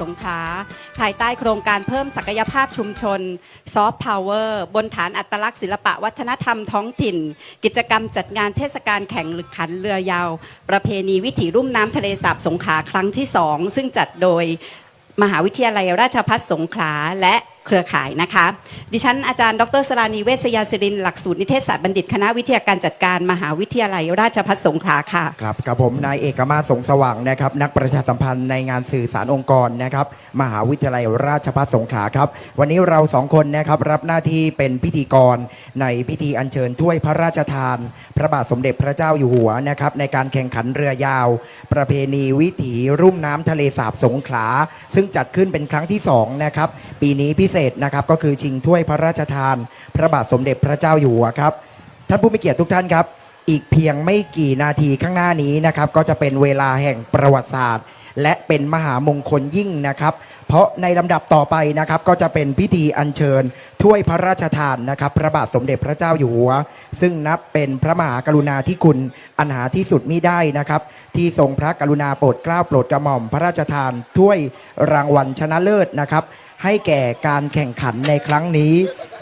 สงขลาภายใต้โครงการเพิ่มศักยภาพชุมชนซอฟต์พาวเวอร์บนฐานอัตลักษณ์ศิลปะวัฒนธรรมท้องถิ่น กิจกรรมจัดงานเทศกาลแข่งขันเรือยาว ประเพณีวิถีรุ่มน้ำทะเลสาบสงขลาครั้งที่สองซึ่งจัดโดยมหาวิทยาลัยราชภัฏสงขลาและ เครือข่ายนะคะ ดิฉันอาจารย์ดรสรานีเวชยาศิรินหลักสูตรนิเทศศาสตร์บัณฑิตคณะวิทยาการจัดการมหาวิทยาลัยราชภัฏสงขลาค่ะ ครับกับผมนายเอกมาศสงสว่างนะครับ นักประชาสัมพันธ์ในงานสื่อสารองค์กรนะครับมหาวิทยาลัยราชภัฏสงขลาครับวันนี้เราสองคนนะครับรับหน้าที่เป็นพิธีกรในพิธีอัญเชิญถ้วยพระราชทาน พระบาทสมเด็จพระเจ้าอยู่หัวนะครับในการแข่งขันเรือยาว ประเพณีวิถีรุ่มน้ำทะเลสาบสงขลาซึ่งจัดขึ้นเป็นครั้งที่สองนะครับปีนี้พิเศษนะครับก็คือชิงถ้วยพระราชทาน พระบาทสมเด็จพระเจ้าอยู่หัวครับท่านผู้มีเกียรติทุกท่านครับ อีกเพียงไม่กี่นาทีข้างหน้านี้นะครับก็จะเป็นเวลาแห่งประวัติศาสตร์ และเป็นมหามงคลยิ่งนะครับ เพราะในลำดับต่อไปนะครับก็จะเป็นพิธีอัญเชิญถ้วยพระราชทานนะครับ พระบาทสมเด็จพระเจ้าอยู่หัว ซึ่งนับเป็นพระมหากรุณาธิคุณอันหาที่สุดมิได้นะครับ ที่ทรงพระกรุณาโปรดเกล้าโปรดกระหม่อมพระราชทานถ้วยรางวัลชนะเลิศนะครับ ให้แก่การแข่งขันในครั้งนี้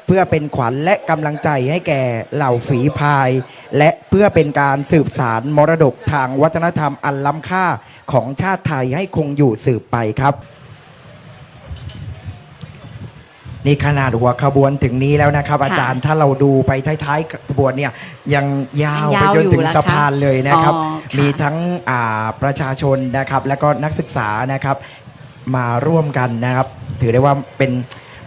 เพื่อเป็นขวัญและกำลังใจให้แก่เหล่าฝีพาย และเพื่อเป็นการสืบสารมรดกทางวัฒนธรรมอันล้ำค่าของชาติไทยให้คงอยู่สืบไปครับนี่ขนาดหัวขบวนถึงนี้แล้วนะครับ อาจารย์ถ้าเราดูไปท้ายๆขบวนเนี่ยยังยาวยังไปยาวจนถึงอยู่สะพานเลยนะครับอ๋อค่ะมีทั้งอ่าประชาชนนะครับ และก็นักศึกษานะครับ มาร่วมกันนะครับ ถือได้ว่าเป็น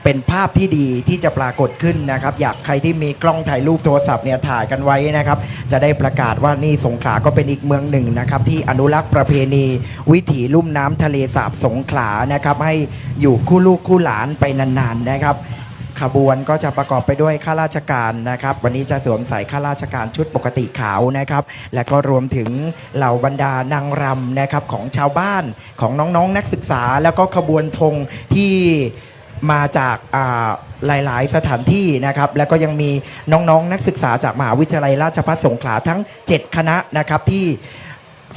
เป็นภาพที่ดีที่จะปรากฏขึ้นนะครับ อยากใครที่มีกล้องถ่ายรูปโทรศัพท์เนี่ยถ่ายกันไว้นะครับ จะได้ประกาศว่านี่สงขลาก็เป็นอีกเมืองหนึ่งนะครับ ที่อนุรักษ์ประเพณี วิถีลุ่มน้ำทะเลสาบสงขลานะครับ ให้อยู่คู่ลูกคู่หลานไปนานๆนะครับ ขบวนก็จะประกอบไปด้วยข้าราชการนะครับ วันนี้จะสวมใส่ข้าราชการชุดปกติขาวนะครับ และก็รวมถึงเหล่าบรรดานางรำนะครับของชาวบ้านของน้องๆนนักศึกษา แล้วก็ขบวนธงที่มาจากอ่าหลาย ๆ สถานที่นะครับ แล้วก็ยังมีน้องๆนนักศึกษาจากมหาวิทยาลัยราชภัฏสงขลาทั้ง 7 คณะนะครับที่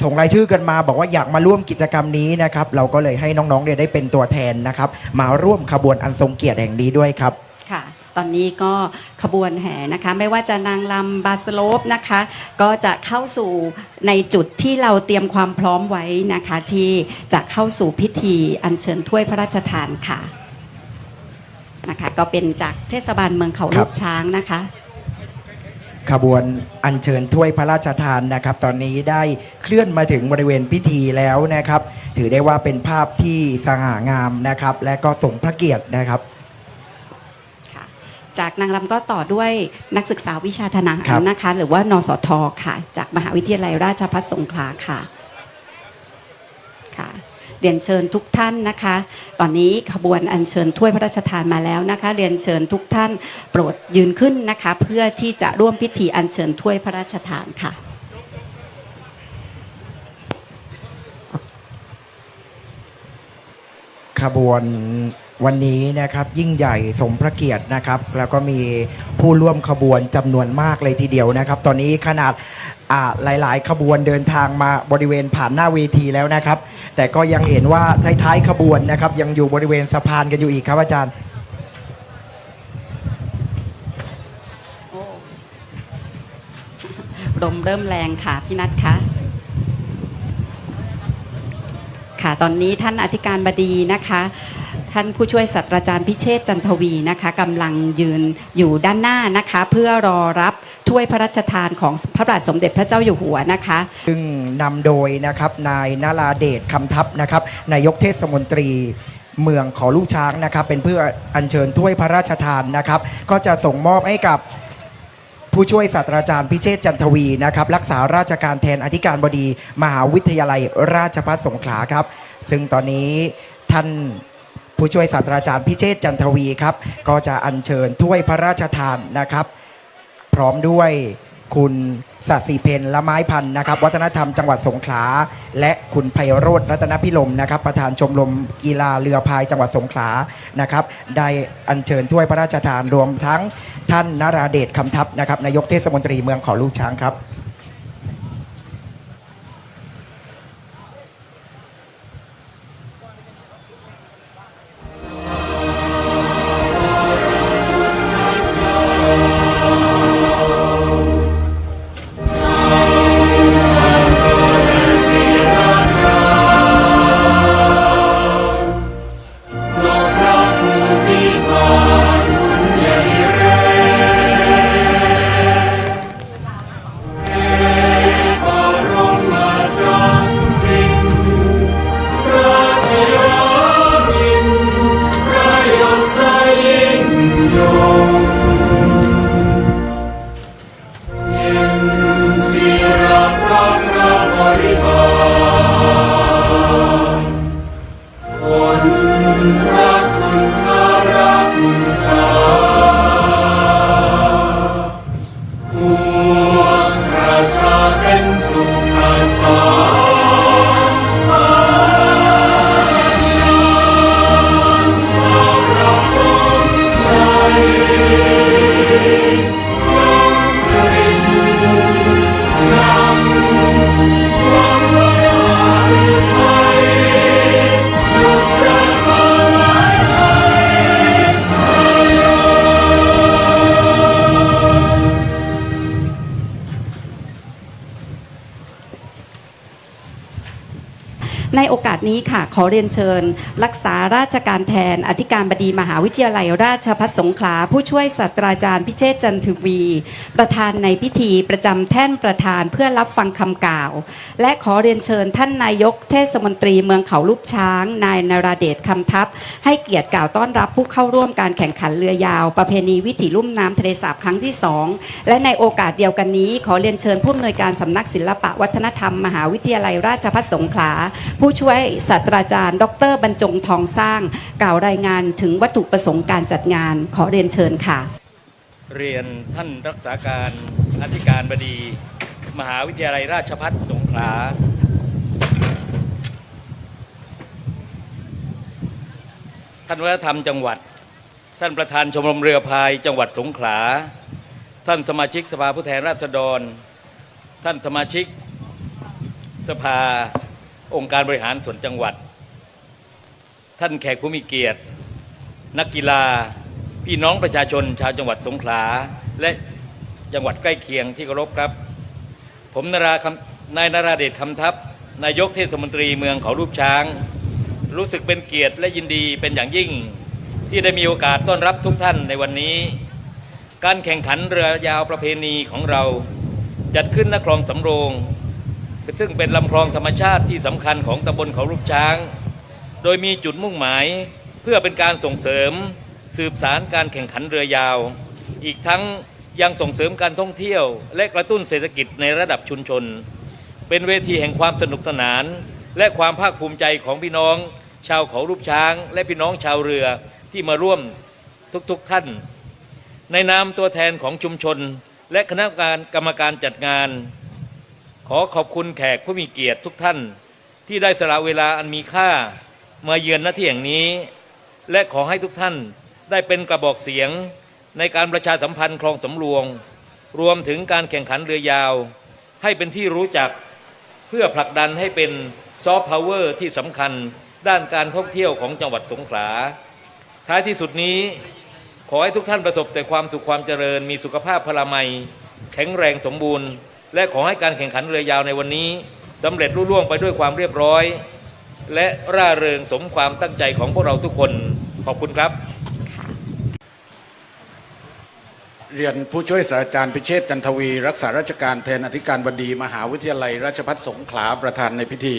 ส่งรายชื่อกันมาบอกว่าอยากมาร่วมกิจกรรมนี้นะครับ เราก็เลยให้น้องๆเนี่ยได้เป็นตัวแทนนะครับ มาร่วมขบวนอันทรงเกียรติแห่งนี้ด้วยครับ ตอนนี้ก็ขบวนแห่นะคะ ไม่ว่าจะนางลำบาสโลปนะคะ ก็จะเข้าสู่ในจุดที่เราเตรียมความพร้อมไว้นะคะ ที่จะเข้าสู่พิธีอัญเชิญถ้วยพระราชทานค่ะนะคะก็เป็นจากเทศบาลเมืองเขาลูกช้างนะคะ ขบวนอัญเชิญถ้วยพระราชทานนะครับ ตอนนี้ได้เคลื่อนมาถึงบริเวณพิธีแล้วนะครับ ถือได้ว่าเป็นภาพที่สง่างามนะครับ และก็สมพระเกียรตินะครับ จากนางรำก็ต่อด้วยนักศึกษาวิชาทหารครับ นะคะ หรือว่านสทค่ะ จากมหาวิทยาลัยราชภัฏสงขลาค่ะค่ะ เรียนเชิญทุกท่านนะคะ ตอนนี้ขบวนอัญเชิญถ้วยพระราชทานมาแล้วนะคะ เรียนเชิญทุกท่านโปรดยืนขึ้นนะคะ เพื่อที่จะร่วมพิธีอัญเชิญถ้วยพระราชทานค่ะ ขบวน วันนี้นะครับยิ่งใหญ่สมพระเกียรตินะครับ แล้วก็มีผู้ร่วมขบวนจำนวนมากเลยทีเดียวนะครับ ตอนนี้ขนาดหลาย ๆ ขบวนเดินทางมาบริเวณผ่านหน้าเวทีแล้วนะครับ แต่ก็ยังเห็นว่าท้าย ๆ ขบวนนะครับ ยังอยู่บริเวณสะพานกันอยู่อีกครับอาจารย์ลมเริ่มแรงค่ะพี่นัทคะค่ะตอนนี้ท่านอธิการบดีนะคะ ท่านผู้ช่วยศาสตราจารย์พิเชษจันทวีนะคะกำลังยืนอยู่ด้านหน้านะคะ เพื่อรอรับถ้วยพระราชทานของพระบาทสมเด็จพระเจ้าอยู่หัวนะคะ ซึ่งนำโดยนะครับนายนาราเดชคำทัพนะครับนายกเทศมนตรีเมืองขอลูกช้างนะครับ เป็นเพื่ออัญเชิญถ้วยพระราชทานนะครับ ก็จะส่งมอบให้กับผู้ช่วยศาสตราจารย์พิเชษจันทวีนะครับ รักษาราชการแทนอธิการบดี มหาวิทยาลัยราชภัฏสงขลาครับ ซึ่งตอนนี้ท่าน ผู้ช่วยศาสตราจารย์พิเชษจันทวีครับ ก็จะอัญเชิญถ้วยพระราชทานนะครับ พร้อมด้วยคุณสัตสีเพนละไม้พันธ์นะครับ วัฒนธรรมจังหวัดสงขลา และคุณไพโรธรัตนพิลมนะครับ ประธานชมรมกีฬาเรือพายจังหวัดสงขลานะครับ ได้อัญเชิญถ้วยพระราชทานรวมทั้งท่านนราเดชคำทัพนะครับนายกเทศมนตรีเมืองขอลูกช้างครับ นี้ค่ะขอเรียนเชิญ รักษาราชการแทนอธิการบดีมหาวิทยาลัยราชภัฏสงขลา ผู้ช่วยศาสตราจารย์พิเชษจันทวี ประธานในพิธีประจำแท่นประธานเพื่อรับฟังคำกล่าว และขอเรียนเชิญท่านนายกเทศมนตรีเมืองเขาลูกช้าง นายนราเดชคำทัพ ให้เกียรติกล่าวต้อนรับผู้เข้าร่วมการแข่งขันเรือยาว ประเพณีวิถีลุ่มน้ำทะเลสาบครั้งที่สองและในโอกาสเดียวกันนี้ ขอเรียนเชิญผู้อำนวยการสำนักศิลปะวัฒนธรรมมหาวิทยาลัยราชภัฏสงขลาผู้ช่วยศาสตราจารย์ ดรบรรจงทองสร้าง กล่าวรายงานถึงวัตถุประสงค์การจัดงานขอเรียนเชิญค่ะ เรียนท่านรักษาการอธิการบดี มหาวิทยาลัยราชภัฏสงขลาท่านวัฒนธรรมจังหวัด ท่านประธานชมรมเรือพายจังหวัดสงขลา ท่านสมาชิกสภาผู้แทนราษฎร ท่านสมาชิกสภา องค์การบริหารส่วนจังหวัด ท่านแขกผู้มีเกียรติ นักกีฬา พี่น้องประชาชน ชาวจังหวัดสงขลา และจังหวัดใกล้เคียงที่เคารพครับ ผมนาราคำนายนาราเดชคำทัพนายกเทศมนตรีเมืองเขารูปช้าง รู้สึกเป็นเกียรติและยินดีเป็นอย่างยิ่ง ที่ได้มีโอกาสต้อนรับทุกท่านในวันนี้ การแข่งขันเรือยาวประเพณีของเรา จัดขึ้นณคลองสำโรง ซึ่งเป็นลำคลองธรรมชาติที่สำคัญของตำบลเขารูปช้าง โดยมีจุดมุ่งหมายเพื่อเป็นการส่งเสริม สืบสารการแข่งขันเรือยาว อีกทั้งยังส่งเสริมการท่องเที่ยว และกระตุ้นเศรษฐกิจในระดับชุมชน เป็นเวทีแห่งความสนุกสนาน และความภาคภูมิใจของพี่น้อง ชาวเขารูปช้าง และพี่น้องชาวเรือที่มาร่วมทุกๆทท่าน ในนามตัวแทนของชุมชน และคณะกรรมการกรรมการจัดงาน อขอบคุณแขกผู้มีเกียรติทุกท่าน ที่ได้สละเวลาอันมีค่ามาเยือนหน้าที่แห่งนี้ และขอให้ทุกท่านได้เป็นกระบอกเสียงในการประชาสัมพันธ์คลองสำรวง รวมถึงการแข่งขันเรือยาว ให้เป็นที่รู้จัก เพื่อผลักดันให้เป็นซอฟต์พาวเวอร์ที่สำคัญด้านการท่องเที่ยวของจังหวัดสงขลา ท้ายที่สุดนี้ ขอให้ทุกท่านประสบแต่ความสุขความเจริญ มีสุขภาพพลามัย แข็งแรงสมบูรณ์ และขอให้การแข่งขันเรือยาวในวันนี้สำเร็จรุ่ร่วงไปด้วยความเรียบร้อย และร่าเริงสมความตั้งใจของพวกเราทุกคนขอบคุณครับ เรียนผู้ช่วยศาสตราจารย์พิเชษจันทวี รักษาราชการแทนอธิการบดี มหาวิทยาลัย ราชภัฏสงขลาประธานในพิธี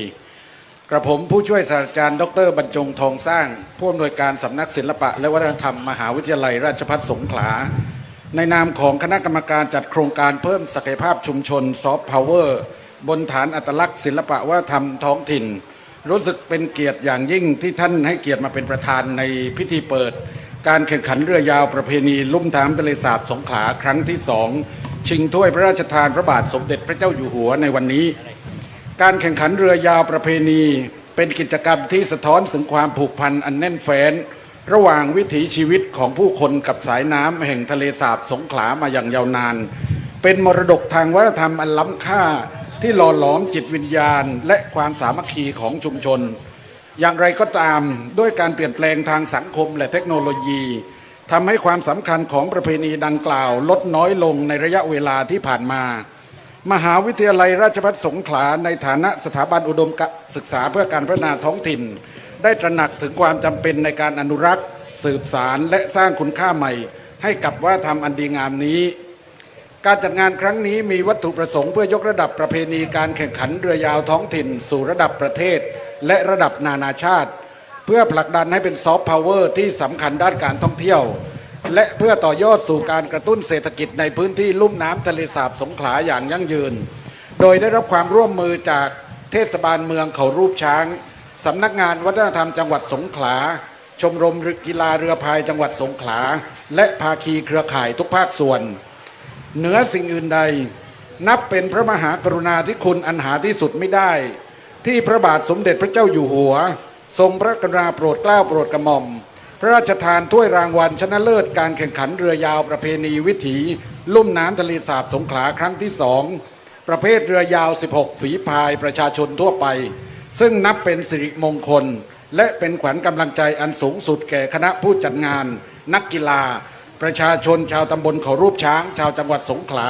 กระผมผู้ช่วยศาสตราจารย์ ดรบรรจงทองสร้าง ผู้อำนวยการสำนักศิลปะ และวัฒนธรรมมหาวิทยาลัย ราชภัฏสงขลา ในนามของคณะกรรมการจัดโครงการเพิ่มศักยภาพชุมชนซอฟต์พาวเวอร์บนฐานอัตลักษณ์ศิลปะวัฒนธรรมท้องถิ่น รู้สึกเป็นเกียรติอย่างยิ่งที่ท่านให้เกียรติมาเป็นประธานในพิธีเปิด การแข่งขันเรือยาวประเพณีลุ่มน้ำทะเลสาบสงขลาครั้งที่สองชิงถ้วยพระราชทานพระบาทสมเด็จพระเจ้าอยู่หัวในวันนี้ การแข่งขันเรือยาวประเพณี เป็นกิจกรรมที่สะท้อนถึงความผูกพันอันแน่นแฟ้น ระหว่างวิถีชีวิตของผู้คนกับสายน้ำแห่งทะเลสาบสงขลามาอย่างยาวนาน เป็นมรดกทางวัฒนธรรมอันล้ำค่าที่หล่อหลอมจิตวิญญาณ และความสามัคคีของชุมชน อย่างไรก็ตามด้วยการเปลี่ยนแปลงทางสังคมและเทคโนโลยีทำให้ความสำคัญของประเพณีดังกล่าว ลดน้อยลงในระยะเวลาที่ผ่านมา มหาวิทยาลัยราชภัฏสงขลาในฐานะสถาบันอุดมศึกษาเพื่อการพัฒนาท้องถิ่น ได้ตระหนักถึงความจำเป็นในการอนุรักษ์ สืบสารและสร้างคุณค่าใหม่ ให้กับวัฒนธรรมอันดีงามนี้ การจัดงานครั้งนี้มีวัตถุประสงค์เพื่อยกระดับประเพณีการแข่งขันเรือยาวท้องถิ่น สู่ระดับประเทศ และระดับนานาชาติ เพื่อผลักดันให้เป็นซอฟต์พาวเวอร์ที่สำคัญด้านการท่องเที่ยว และเพื่อต่อยอดสู่การกระตุ้นเศรษฐกิจในพื้นที่ลุ่มน้ำทะเลสาบสงขลาอย่างยั่งยืน โดยได้รับความร่วมมือจากเทศบาลเมืองเขารูปช้าง สำนักงานวัฒนธรรมจังหวัดสงขลา ชมรมกีฬาเรือพายจังหวัดสงขลา และภาคีเครือข่ายทุกภาคส่วน เหนือสิ่งอื่นใด นับเป็นพระมหากรุณาธิคุณอันหาที่สุดไม่ได้ ที่พระบาทสมเด็จพระเจ้าอยู่หัว ทรงพระกรุณาโปรดเกล้าโปรดกระหม่อม พระราชทานถ้วยรางวัลชนะเลิศการแข่งขันเรือยาวประเพณีวิถี ลุ่มน้ำทะเลสาบสงขลาครั้งที่สองประเภทเรือยาว 16 ฝีพายประชาชนทั่วไป ซึ่งนับเป็นสิริมงคล และเป็นขวัญกำลังใจอันสูงสุดแก่คณะผู้จัดงาน นักกีฬา ประชาชนชาวตำบลเขารูปช้าง ชาวจังหวัดสงขลา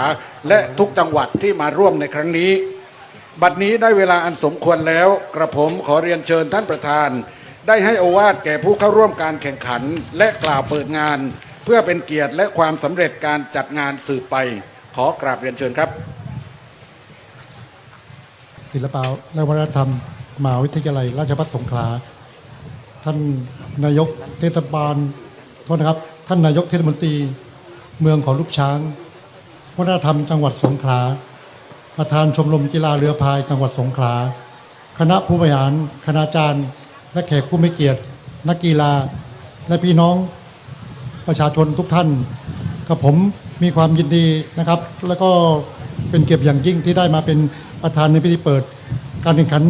และทุกจังหวัดที่มาร่วมในครั้งนี้ บัดนี้ได้เวลาอันสมควรแล้ว กระผมขอเรียนเชิญท่านประธาน ได้ให้โอวาทแก่ผู้เข้าร่วมการแข่งขันและกล่าวเปิดงาน เพื่อเป็นเกียรติและความสำเร็จการจัดงานสืบไป ขอกราบเรียนเชิญครับ ศิลปะและวัฒนธรรม มหาวิทยาลัยราชภัฏสงขลา ท่านนายกเทศบาลโทษนะครับ ท่านนายกเทศมนตรีเมืองของลูกช้างวัฒนธรรมจังหวัดสงขลา ประธานชมรมกีฬาเรือพายจังหวัดสงขลา คณะผู้บริหาร คณาจารย์ และแขกผู้มีเกียรติ นักกีฬา และพี่น้องประชาชนทุกท่านกับผมมีความยินดีนะครับ แล้วก็เป็นเกียรติอย่างยิ่งที่ได้มาเป็นประธานในพิธีเปิด การแข่งขัน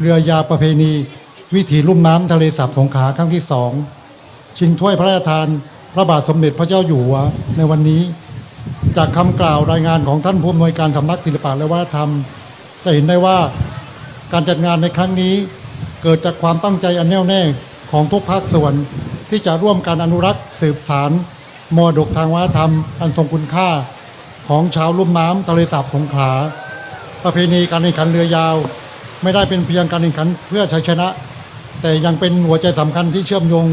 เรือยาวประเพณี วิถีลุ่มน้ำทะเลสาบสงขลาครั้งที่สองชิงถ้วยพระราชทาน พระบาทสมเด็จพระเจ้าอยู่หัวในวันนี้ จากคำกล่าวรายงานของท่านผู้อำนวยการสำนักศิลปะและวัฒนธรรม จะเห็นได้ว่าการจัดงานในครั้งนี้ เกิดจากความตั้งใจอันแน่วแน่ของทุกภาคส่วน ที่จะร่วมการอนุรักษ์สืบสารมรดกทางวัฒนธรรม อันทรงคุณค่า ของชาวลุ่มน้ำทะเลสาบสงขลาประเพณีการแข่งขันเรือยาว ไม่ได้เป็นเพียงการแข่งขันเพื่อชัยชนะ แต่ยังเป็นหัวใจสำคัญที่เชื่อมโยง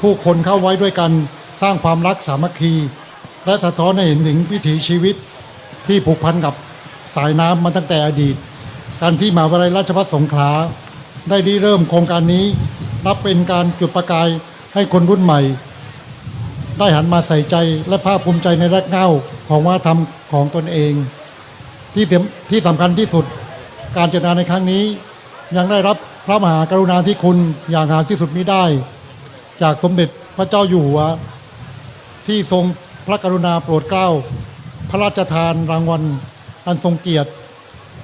ผู้คนเข้าไว้ด้วยกันสร้างความรักสามัคคี และสะท้อนให้เห็นถึงวิถีชีวิตที่ผูกพันกับสายน้ำมาตั้งแต่อดีต การที่มหาวิทยาลัยราชภัฏสงขลาได้ริเริ่มโครงการนี้ นับเป็นการจุดประกายให้คนรุ่นใหม่ ได้หันมาใส่ใจและภาคภูมิใจในรักเหง้าของวัฒนธรรมของตนเอง ที่ที่สำคัญที่สุด การเจัดงาในครั้งนี้ ยังได้รับพระมหากรุณาธิคุณอย่างหาที่สุดมิได้ จากสมเด็จพระเจ้าอยู่หัว ที่ทรงพระกรุณาโปรดเกล้า พระราชทานรางวัลอันทรงเกียรติ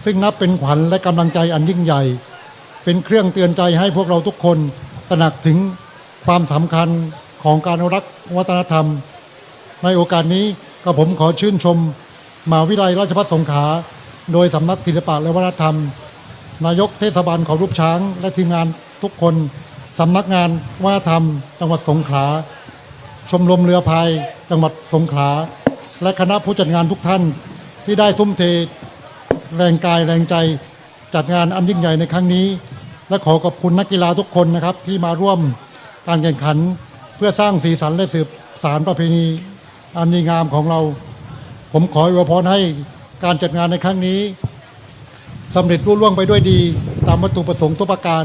ซึ่งนับเป็นขวัญและกำลังใจอันยิ่งใหญ่ เป็นเครื่องเตือนใจให้พวกเราทุกคนตระหนักถึงความสำคัญของการรักวัฒนธรรม ในโอกาสนี้ก็ผมขอชื่นชมมาวิทยาลัยราชภัฏสงขลา โดยสำนักศิลปะและวัฒนธรรม นายกเทศบาลเขารูปช้าง และทีมงานทุกคนสำนักงานวัฒนธรรม จังหวัดสงขลา ชมรมเรือพายจังหวัดสงขลา และคณะผู้จัดงานทุกท่านที่ได้ทุ่มเทแรงกายแรงใจจัดงานอันยิ่งใหญ่ในครั้งนี้ และขอขอบคุณนักกีฬาทุกคนนะครับที่มาร่วมการแข่งขันเพื่อสร้างสีสันและสืบสารประเพณีอันดีงามของเรา ผมขออวยพรให้ การจัดงานในครั้งนี้สำเร็จรุ่ล่วงไปด้วยดี ตามวัตถุประสงค์ทุกประการ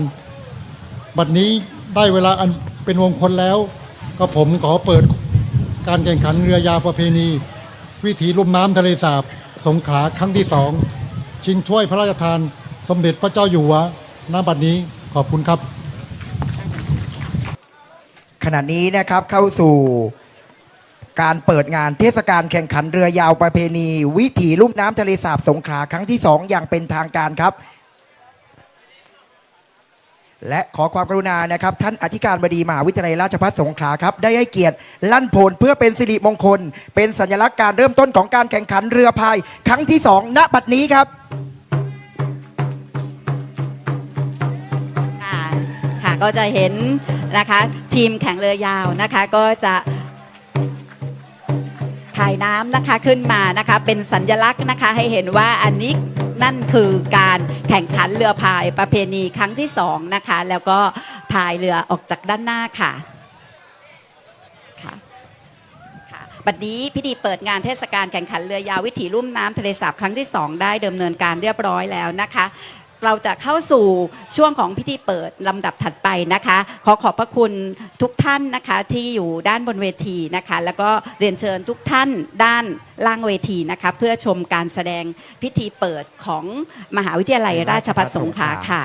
บัดนี้ได้เวลาอันเป็นวงคลแล้ว ก็ผมขอเปิดการแข่งขันเรือยาวประเพณี วิถีลุ่มน้ำทะเลสาบ สงขลาครั้งที่สองชิงถ้วยพระราชทาน สมเด็จพระเจ้าอยู่หัวณบัดนี้ขอบคุณครับ ขณะนี้นะครับเข้าสู่ การเปิดงานเทศกาลแข่งขันเรือยาวประเพณี วิถีลุ่มน้ำทะเลสาบสงขลาครั้งที่ 2 อย่างเป็นทางการครับ และขอความกรุณานะครับ ท่านอธิการบดีมหาวิทยาลัยราชภัฏสงขลาครับ ได้ให้เกียรติลั่นโผลเพื่อเป็นสิริมงคล เป็นสัญลักษณ์การเริ่มต้นของการแข่งขันเรือพาย ครั้งที่ 2 ณบัดนี้ครับค่ะค่ะก็จะเห็นนะคะทีมแข่งเรือยาวนะคะก็จะ ถ่ายน้ำนะคะขึ้นมานะคะ เป็นสัญลักษณ์นะคะให้เห็นว่าอันนี้นั่นคือการแข่งขันเรือพายประเพณีครั้งที่สองนะคะ แล้วก็พายเรือออกจากด้านหน้าค่ะค่ะบัดนี้พิธีเปิดงานเทศกาลแข่งขันเรือยาววิถีลุ่มน้ำทะเลสาบครั้งที่ 2 ได้ดำเนินการเรียบร้อยแล้วนะคะ เราจะเข้าสู่ช่วงของพิธีเปิดลำดับถัดไปนะคะ ขอขอบพระคุณทุกท่านนะคะที่อยู่ด้านบนเวทีนะคะ แล้วก็เรียนเชิญทุกท่านด้านล่างเวทีนะคะ เพื่อชมการแสดงพิธีเปิดของมหาวิทยาลัยราชภัฏสงขลาค่ะ